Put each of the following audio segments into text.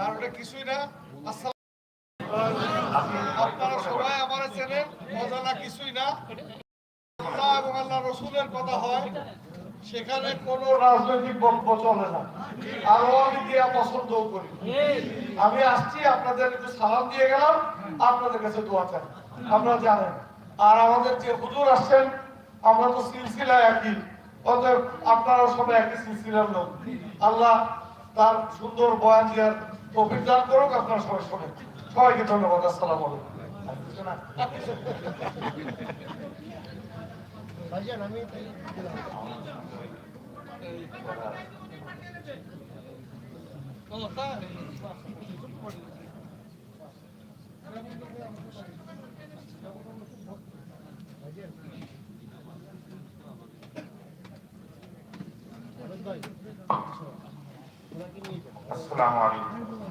আর ওটা কিছুই না। আপনারা সবাই আমার চেনেন কিছুই না। আল্লাহ এবং আল্লাহ রসুলের কথা হয়, সেখানে কোনো রাজনৈতিক বক্তব্য চলে না। আমি পছন্দও করি। আমি আসছি, আপনাদের একটু সালাম দিয়ে গেলাম, আপনাদের কাছে দোয়া চাই। আপনারা জানেন, আর আমাদের যে হুজুর আসছেন, আমরা তো সিলসিলা একই। অতএব আপনারা সবাই একই সিলসিলার লোক। আল্লাহ তার সুন্দর বয়ান তৌফিক দান করুক আপনারা সবাই শোনেন সবাইকে ধন্যবাদ আসসালামু আলাইকুম? আসসালামু আলাইকুম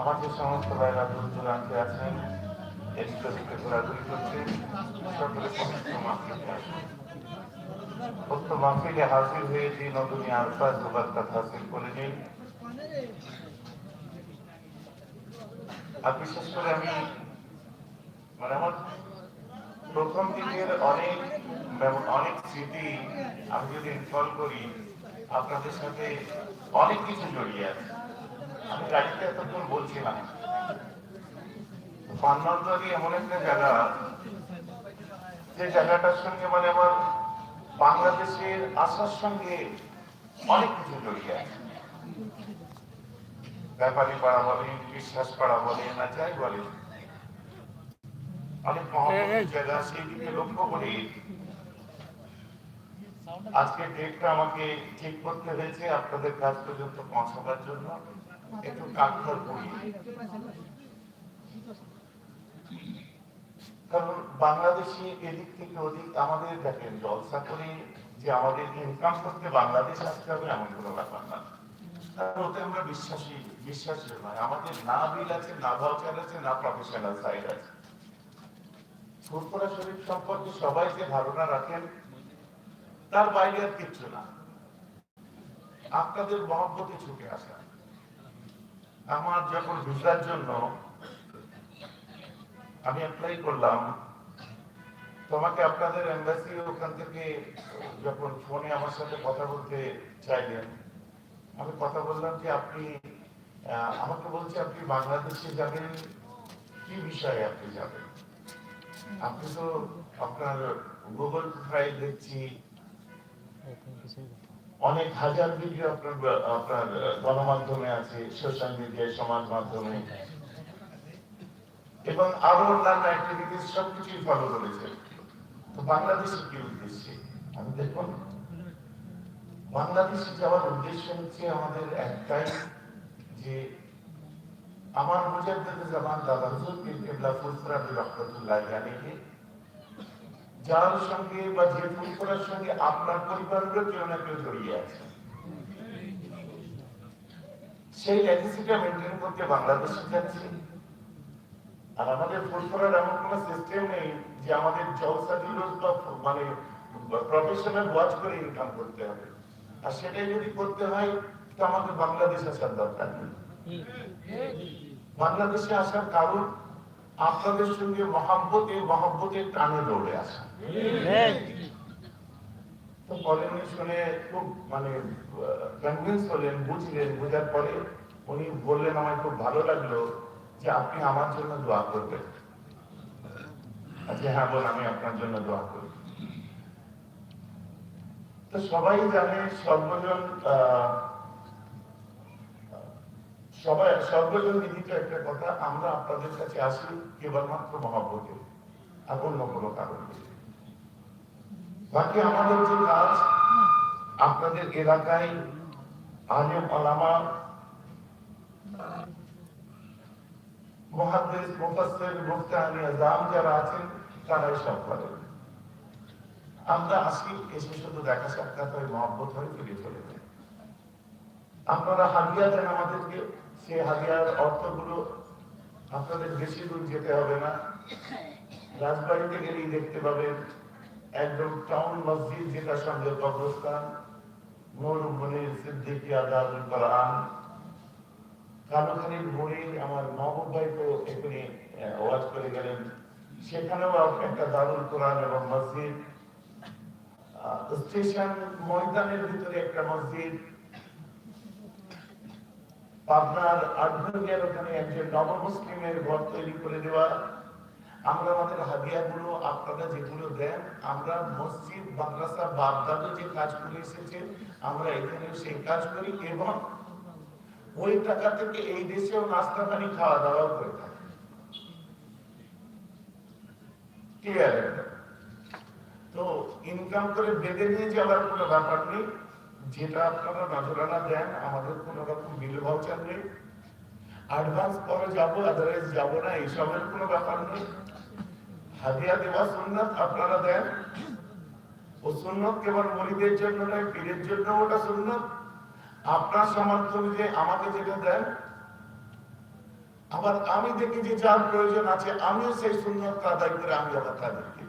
আমার যে সমস্ত ভাইরা দূর দূরান্তে আছেন এদিকে ওদিকে ঘোরাঘুরি করছেন সকলে পবিত্র মাহফিলে আসেন। উক্ত মাহফিলে হাজির হয়ে নতুন আলফাজ বার্তা হাসিল করে নিন। আর বিশেষ করে আমি মানে আমার প্রথম দিকের অনেক অনেক স্মৃতি আমি যদি ইনস্টল করি, আপনাদের সাথে অনেক কিছু জড়িয়ে আছে। আমি এতক্ষণ বলছিলাম। এমন একটা জায়গা, যে জায়গাটার সঙ্গে মানে আমার বাংলাদেশের আসার সঙ্গে অনেক কিছু জড়িয়ে ব্যাপারী পাড়া বলেন বিশ্বাস পাড়া বলেন না যাই বলেন অনেক জায়গা লক্ষ্য করে। আজকে ডেটটা আমাকে ঠিক করতে হয়েছে, আপনাদের কাজ পর্যন্ত পৌঁছাবার জন্য। একটু কাঠখড় করি। কারণ বাংলাদেশে এদিক থেকে ওদিক আমাদের দেখেন জলসা করে যে আমাদের ইনকাম করতে বাংলাদেশ আসতে হবে এমন কোনো ব্যাপার না। ওতে আমরা বিশ্বাসী নয়। আমাদের না বিল আছে, না ভাউচার আছে, না প্রফেশনাল সাইড আছে। শরীফ সম্পর্কে সবাই যে ধারণা রাখেন, তার বাইরে আর কিচ্ছু না। আপনাদের মহব্বতে ছুটে আসা। আমার যখন ভিসার জন্য আমি অ্যাপ্লাই করলাম, তোমাকে আপনাদের এম্বাসি ওখান থেকে যখন ফোনে আমার সাথে কথা বলতে চাইলেন, আমি কথা বললাম যে আপনি আমাকে বলছে আপনি বাংলাদেশে যাবেন, কি বিষয়ে আপনি যাবেন? আপনি তো আপনার গুগল প্রোফাইল দেখছি। অনেক হাজার ভিডিও আপনার আপনার গণমাধ্যমে আছে সোশ্যাল মিডিয়ায় সমাজ মাধ্যমে। এবং আরও অন্যান্য অ্যাক্টিভিটিস সবকিছুই ফলো করেছে। তো বাংলাদেশে কি উদ্দেশ্যে? আমি দেখুন, বাংলাদেশে যাওয়ার উদ্দেশ্য হচ্ছে আমাদের একটাই যে আমার মুজাদ্দিদ জামান দাদা হুজুর পীর কেবলা ফুলফুরা বি রহমাতুল্লাহ আলাইহি যার সঙ্গে বা যে ফুলফুরার সঙ্গে আপনার পরিবারেরও কেউ না কেউ জড়িয়ে আছে। সেই লেগেসিটা মেনটেন করতে বাংলাদেশে যাচ্ছি আর আমাদের ফুলফুরার এমন কোনো সিস্টেম নেই যে আমাদের জুলুস বা মানে প্রফেশনাল ওয়াচ করে ইনকাম করতে হবে। আর সেটাই যদি করতে হয়, তো আমাদের বাংলাদেশ আসার দরকার বাংলাদেশে আসার কারণ আপনাদের সঙ্গে মহাব্বতে মহাব্বতের টানে দৌড়ে আসা। তো পরে শুনে খুব মানে কনভিন্স হলেন বুঝলেন বোঝার পরে উনি বললেন আমায় খুব ভালো লাগল যে আপনি আমার জন্য দোয়া করবেন। আচ্ছা হ্যাঁ আমি আপনার জন্য দোয়া করি। তো সবাই জানে সর্বজন আহ, সবাই সর্বজন বিদিত একটা কথা, আমরা আপনাদের কাছে আসি কেবলমাত্র মহাব্বতে আর অন্য কোনো কারণ। বাকি আমাদের যে কাজ, আপনাদের এলাকায় আলেম আলামা, মহাদেশ যারা আছেন, তারাই সব আমরা আসি, এসে শুধু দেখা সাক্ষাৎ হয়, মহব্বত হয়, ফিরে চলে যাই আপনারা হাদিয়া দেন আমাদেরকে সেই হাদিয়ার অর্থগুলো আপনাদের বেশি দূর যেতে হবে না। রাজবাড়িতে গেলেই দেখতে পাবেন একদম টাউন মসজিদ যেটা সঙ্গে কবরস্থান আমার মাহবুব ভাই তো এখানে করে গেলেন। সেখানেও একটা দারুল কোরআন এবং মসজিদ। স্টেশন ময়দানের ভিতরে একটা মসজিদ। পাবনার আটভঙ্গের ওখানে একজন নবমুসলিমের ঘর তৈরি করে দেওয়া। আমরা আমাদের হাদিয়া গুলো আপনারা যেগুলো দেন, আমরা মসজিদ, মাদ্রাসা, বাগদাদে যে কাজ করে এসেছে, আমরা এখানে সেই কাজ করি এবং ওই টাকা থেকে এই দেশেও নাস্তা পানি খাওয়া দাওয়া করে থাকি। ক্লিয়ার? তো ইনকাম করে বেঁধে নিয়ে যাওয়ার কোনো ব্যাপার নেই। যেটা আপনারা নজরানা দেন, আমাদের কোনো রকম বিল ভাউচার নেই। অ্যাডভান্স পরে যাব আদারওয়াইজ যাব না, এইসবের কোনো ব্যাপার নেই। হাদিয়া দেওয়া সুন্নাত আপনারা দেন। ও সুন্নত কেবল মরিদের জন্য নয়, পীরের জন্য ওটা সুন্নত। আপনার সামর্থ্য অনুযায়ী আমাকে যেটা দেন, আবার আমি দেখি যে যার প্রয়োজন আছে, আমিও সেই সুন্নতটা আদায় করে আমি আবার তাদেরকে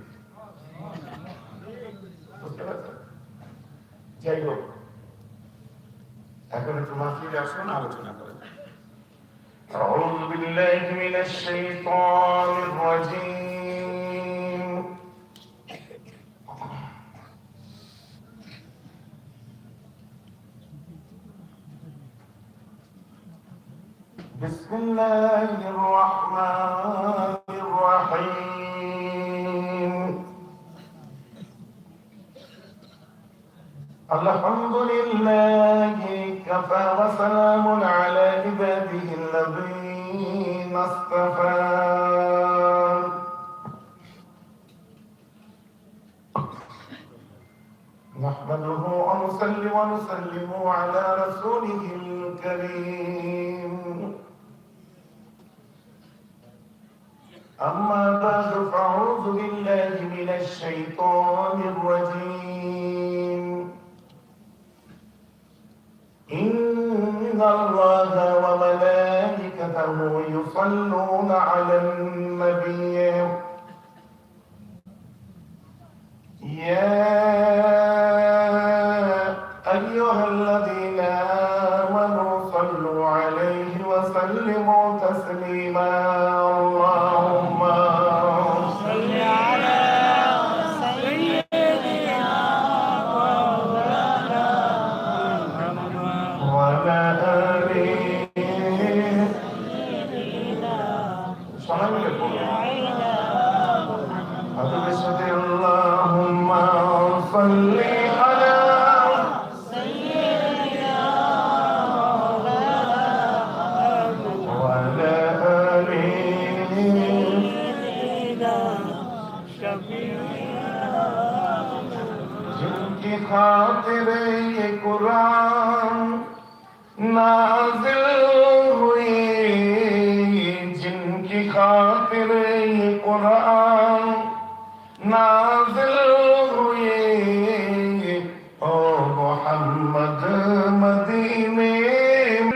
যাই হোক এখন একটু মাহফিলে আসুন আলোচনা করা যাক। أعوذ بالله من الشيطان الرجيم بسم الله الحمد لله كفى وسلام على عباده الذين اصطفى. نحمده ونصلي ونسلم على رسوله الكريم. أما بعد فأعوذ بالله من الشيطان الرجيم. النبي يا जिनकी खातिर ये कुरान नाजिल हुई ओ मोहम्मद मदीने में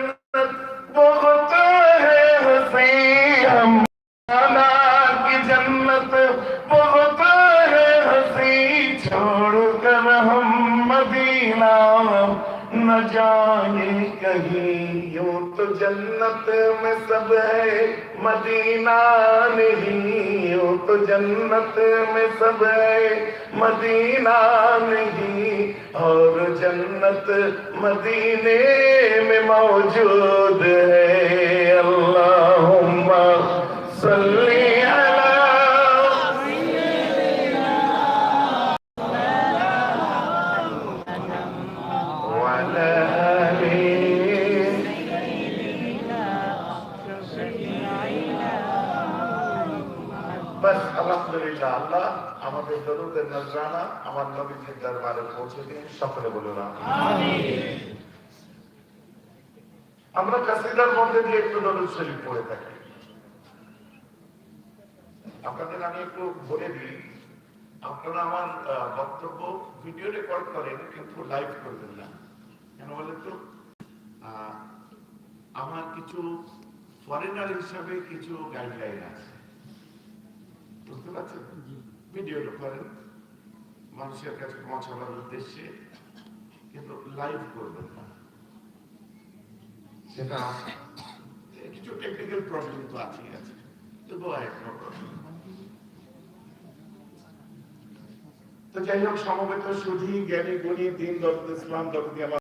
बहुत है हसी हम आना की जन्नत बहुत है हंसी छोड़कर हम मदीना न जाए कहीं यूं तो जन्नत में सब है, मदीना नहीं। वो तो जन्नत में सब है, मदीना नहीं। और जन्नत मदीने में मौजूद है अल्लाहुम्मा আলহামদুলিল্লাহ আল্লাহ আমাদের দরুদের নজরানা আমার নবীদের দরবারে পৌঁছে দিন, সকলে বলুন। আমরা কাসিদার মধ্যে দিয়ে একটু দরুদ শরীফ পড়ে থাকি। আপনাদের আমি একটু বলে দিই, আপনারা আমার বক্তব্য ভিডিও রেকর্ড করেন, কিন্তু লাইভ করবেন না। কেন বলেন তো? আমার কিছু ফরেনার হিসাবে কিছু গাইডলাইন আছে। বুঝতে পারছেন ভিডিও করেন। মানুষের কাছে পৌঁছাবার উদ্দেশ্যে কিন্তু লাইভ করবেন না। সেটা কিছু টেকনিক্যাল প্রবলেম তো তো যাই হোক, সমবেত সুধী, জ্ঞানী, গুণী দিন দরদ ইসলাম দরদি